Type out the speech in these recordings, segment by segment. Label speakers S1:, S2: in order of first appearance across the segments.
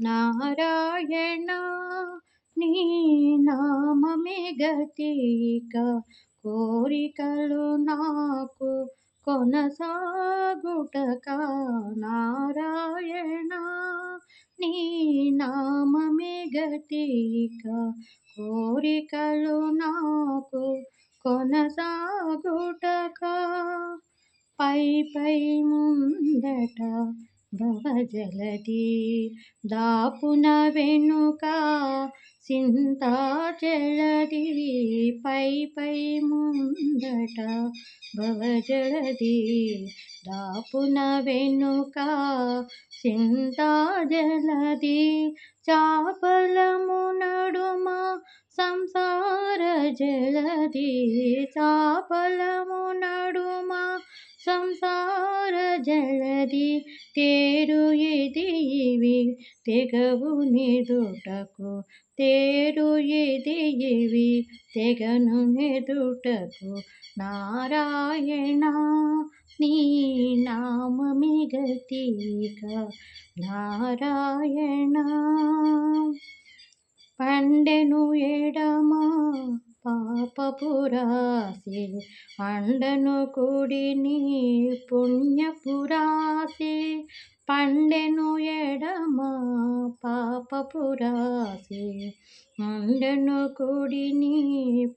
S1: నారాయణ నీ నామమే గతిక. కోరికలు నాకు కొనసాగుటక. నారాయణ నీ నామమే గతిక. కోరికలు నాకు కొనసాగుటక. పై పై ముందట భవజలది దాపున వెనుక చింతాజలది పై పై ముందట భవజలది దాపున వెనుక చింతాజలది చాపలము నడుమ సంసార జలది చాపలము నడుమ సంసార జలది తేరు ఇది ఇవి తెగవు నిదుటకు తేరు ఇది ఇవి తెగను నిదుటకు నారాయణ నీ నామమి గతిక. నారాయణ పండెను ఎడమా పాపపురాసి అండను కుడిని పుణ్యపురాసి పండెను ఎడమ పాపపురాసి అండను కుడిని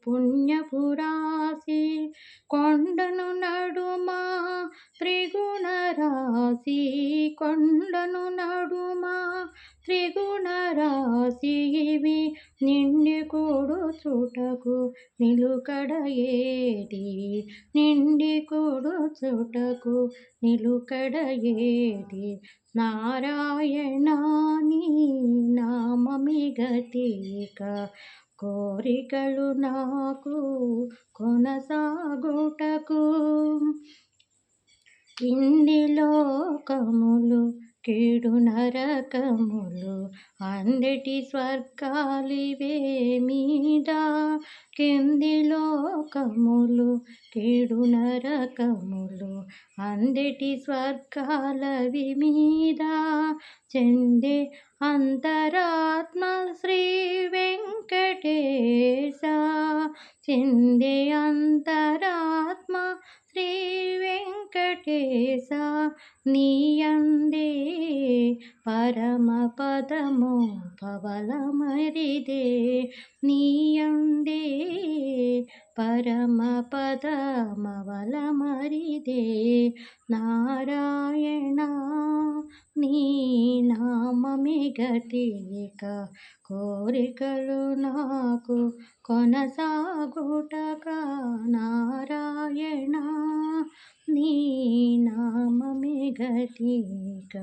S1: పుణ్యపురాసి కొండను నడుమా త్రిగుణ రాశి కొండను నడుమా. త్రిగుణ రాశి ఇవి నిండి కూడు చుటకు నిలుకడ ఏది నిండి కూడు చుటకు నిలుకడ ఏది నారాయణాని నామమి గతిక. కోరికలు నాకు కొనసాగుటకు కింది లోకములు కీడు నరకములు అందటి స్వర్గాలివే మీద. కింది లోకములు కీడు నరకములు అందటి స్వర్గాలవి మీద. చెందే అంతరాత్మ శ్రీ వెంకటేశ. చెందే అంతరాత్మ శ్రీ వెంకటేశ నీయందే పరమపదము పవలమరిదే. నీయందే పరమపదమవలమరిదే నారాయణ నీ నామమి గతిక కోరికలు నాకు కొనసాగుటక. నారాయణ నీ నామమి గతిక